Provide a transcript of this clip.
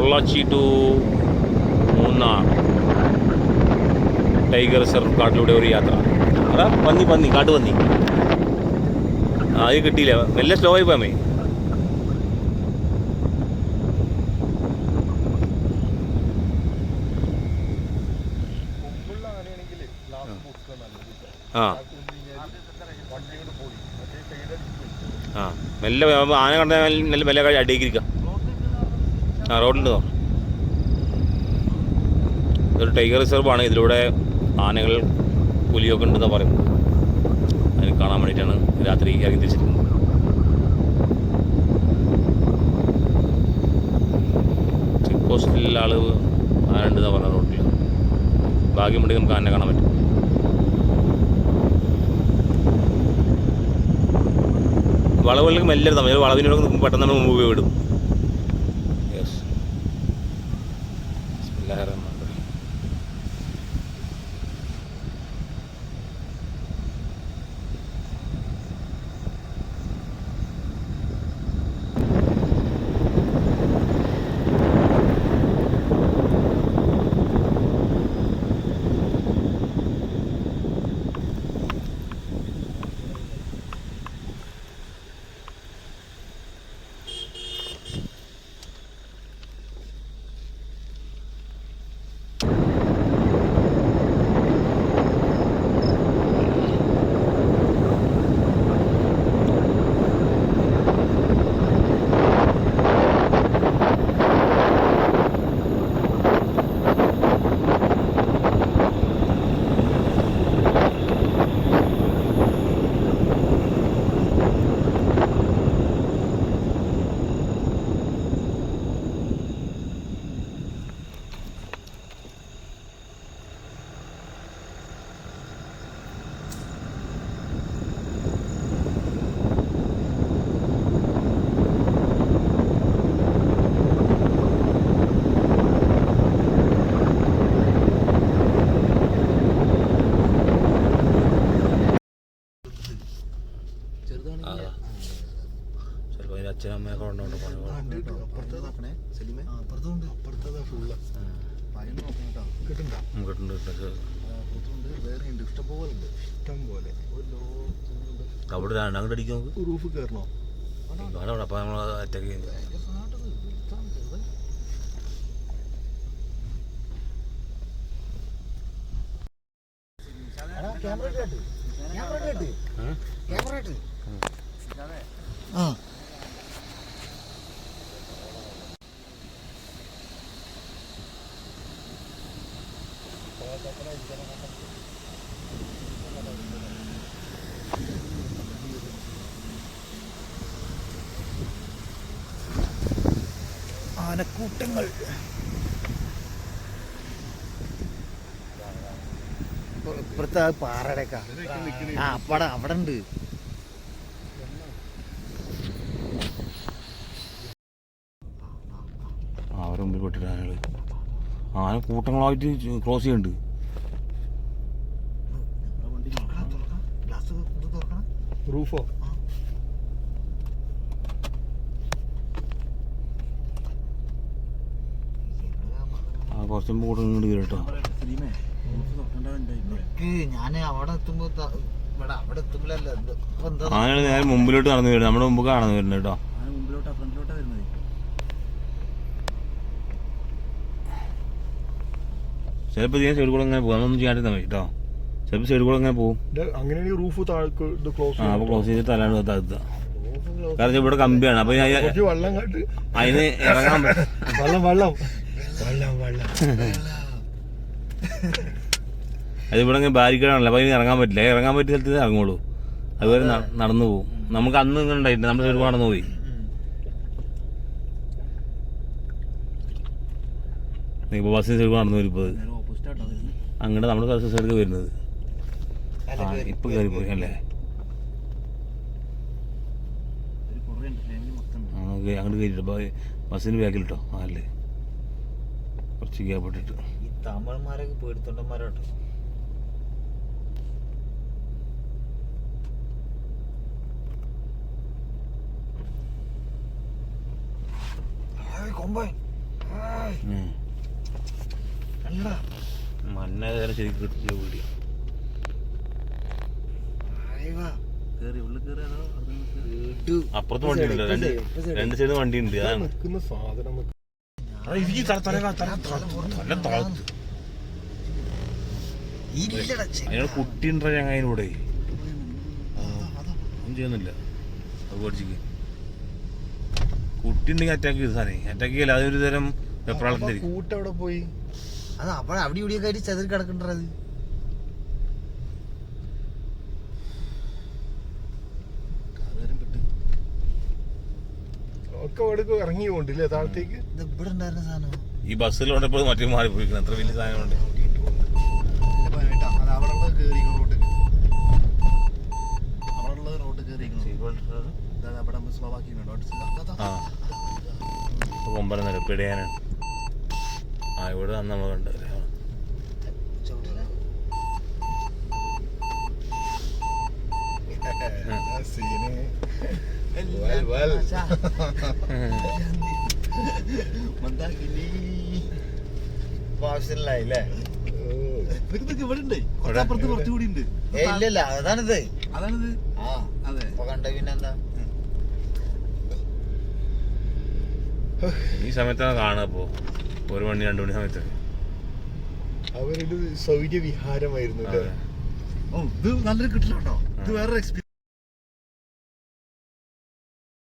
Pollachi to Munnar. Tiger reserve കാട്ടിലൂടെ ഒരു യാത്ര. അതാ പന്നി പന്നി കാട്ടുപന്നി ആ അത് കിട്ടിയില്ല. മെല്ലെ സ്ലോ ആയി പോയാമേ ആ. ആ. മെല്ലെ ആന കണ്ടാൽ മെല്ലെ കഴിഞ്ഞ അടിയിക്കിരിക്കാം ആ റോഡിന്റെ ഇതൊരു ടൈഗർ റിസർവാണ് ഇതിലൂടെ ആനകൾ പുലിയൊക്കെ ഉണ്ടെന്നാണ് പറയുന്നത്. അതിന് കാണാൻ വേണ്ടിയിട്ടാണ് രാത്രി ഇറങ്ങി തിരിച്ചിരിക്കുന്നത്. ചെക്ക് പോസ്റ്റിൽ ആൾ ആന ഉണ്ടെന്ന് പറഞ്ഞ റോഡിൽ ഭാഗ്യമുണ്ടെങ്കിൽ നമുക്ക് ആനെ കാണാൻ പറ്റും. വളവുകളിലേക്ക് മെല്ലെ നമ്മൾ വളവിനോട് പെട്ടെന്ന് മുമ്പ് വിടും കിട്ടുന്നുണ്ട് കിട്ടുന്നുണ്ട് വേറെ ഉണ്ട് ഇഷ്ടം പോലെ ഉണ്ട് ഇഷ്ടം പോലെ അവിടെ അങ്ങോട്ട് അടിക്കും റൂഫ് കയറണോ അവിടെ അപ്പോൾ നമ്മൾ അറ്റാക്ക് ചെയ്യുന്നത്. ആ. ആനക്കൂട്ടങ്ങൾ ഇപ്പുറത്തെ പാറയുടെയൊക്കെ ആ അപ്പട അവിടെ ഉണ്ട്. അവരെ മുമ്പിൽ പെട്ടിട്ട് ആനകൾ ആന കൂട്ടങ്ങളായിട്ട് ക്രോസ് ചെയ്യുന്നുണ്ട് റൂഫോ ആ കുറച്ച് കൂട്ടം ഇങ്ങോട്ട് വരും കേട്ടോ. ഞാൻ അവിടെ എത്തുമ്പോ അവിടെ എത്തുമ്പോഴല്ല നേരെ മുമ്പിലോട്ട് നടന്നു വരുന്നത്? നമ്മുടെ മുമ്പ് കാണുന്നു വരുന്നത് കേട്ടോ. മുമ്പിലോട്ടാ ഫ്രണ്ടിലോട്ടാ വരുന്നത് ചിലപ്പോൾ ഇതിനെ സൈഡ് കൂടെ അങ്ങനെ പോകും. അതൊന്നും ചെയ്യാൻ തന്നെ കേട്ടോ. ചിലപ്പോൾ സൈഡ് കൂടെ അങ്ങനെ പോകും. അങ്ങനെയാണെങ്കിൽ റൂഫ് താഴേക്ക് ക്ലോസ് ആ അപ്പോൾ ക്ലോസ് ചെയ്ത് തലാണ്ട് താഴ്ത്തുക കാരണം ഇവിടെ കമ്പിയാണ്. അപ്പൊ അതിന് ഇറങ്ങാൻ വെള്ളം വെള്ളം. അത് ഇവിടെ ബാരിക്കേഡാണല്ലോ. അതിന് ഇറങ്ങാൻ പറ്റില്ല. ഇറങ്ങാൻ പറ്റിയ സ്ഥലത്ത് ഇറങ്ങുള്ളൂ. അതുവരെ നടന്നു പോകും. നമുക്ക് അന്ന് ഇങ്ങനെ ഉണ്ടായിട്ട് നമ്മൾ ഒരുപാട് നടന്നു പോയി. ഇപ്പോൾ ബസ്സിന് സൈഡ് നടന്നു വരും ഇപ്പോൾ അങ്ങോട്ട് നമ്മുടെ ബസ് സൈഡിൽ വരുന്നത്. ആ ഇപ്പോൾ കയറിപ്പോയി അല്ലേ? അങ്ങോട്ട് കയറിട്ടോ ബസ്സിന് ബാക്കിലിട്ടോ ആ അല്ലേ? കുറച്ച് ഗ്യാപ്പിട്ടിട്ട് ഈ തമിഴ്മാരൊക്കെ പേടിത്തൊണ്ടന്മാരോട്ടോ. മഞ്ഞ ശരിക്കും വീഡിയോ. അപ്പുറത്ത് വണ്ടി ഉണ്ട് രണ്ട് രണ്ട് സൈഡ് വണ്ടി ഉണ്ട് അതാണ്. സാധനം ഇരിക്ക്, തല- തല- തല- തല- താഴ്ത്ത്. ഇല്ലടാ, ചെ- അതിനോട് കുട്ടി ഉണ്ടോ ചങ്ങായിനൂടെ ഒന്നും ചെയ്യുന്നില്ല അത് പേടിച്ചിക്ക് കുട്ടി ഉണ്ടെങ്കിൽ അറ്റാക്ക് ചെയ്ത് സാധനം അറ്റാക്ക് ചെയ്യില്ല അതൊരു തരം അപ്പൊ കൂട്ടവിടെ പോയി. അത് അവിടെ കയറി ആയിട്ട് ചെതറി കിടക്കണ്ടത്. ഒക്കെ ഇറങ്ങി പോണ്ടില്ലേ താഴത്തേക്ക്? ഇത് ഇവിടെ ഉണ്ടായിരുന്ന സാധനം ഈ ബസ്സിൽ കൊണ്ടപ്പോൾ മറ്റേ മാറിപ്പോയിക്കണം അത്ര വലിയ സാധനമുണ്ട് അവിടെ കേറിക്കണം ആ. ഇവിടെ നമ്മൾ കേറിക്കണം അവിടെ നമ്മൾ സ്ലോ ആക്കിയിട്ടുണ്ട് ആ കൊമ്പരം നില പിടയാനാണ് ആ ഇവിടെ അന്ന് നമ്മൾ കണ്ടത് ചവിട്ടില്ല. സീന് വൽ, വൽ. മന്ദാകിനി ഇപ്പൊ ആവശ്യമില്ലായി അല്ലേ ഓ. ഇതൊക്കെ ഇവിടെ ഉണ്ട് കുറച്ചപ്പുറത്ത് കുറച്ചുകൂടി ഉണ്ട് ഏ ഇല്ലല്ല അതാണിത് അതാണിത് ആ അതെ ഇപ്പൊ കണ്ട പിന്നെന്താ ഈ സമയത്താണ് കാണുക പോ ഒരു മണി രണ്ടു മണി സമയത്ത്. അവരൊരു സൗര്യ വിഹാരമായിരുന്നു അല്ലേ ഓ ഇത് നല്ലൊരു കിട്ടില്ല കേട്ടോ ഇത് വേറൊരു എക്സ്പീരിയൻസ്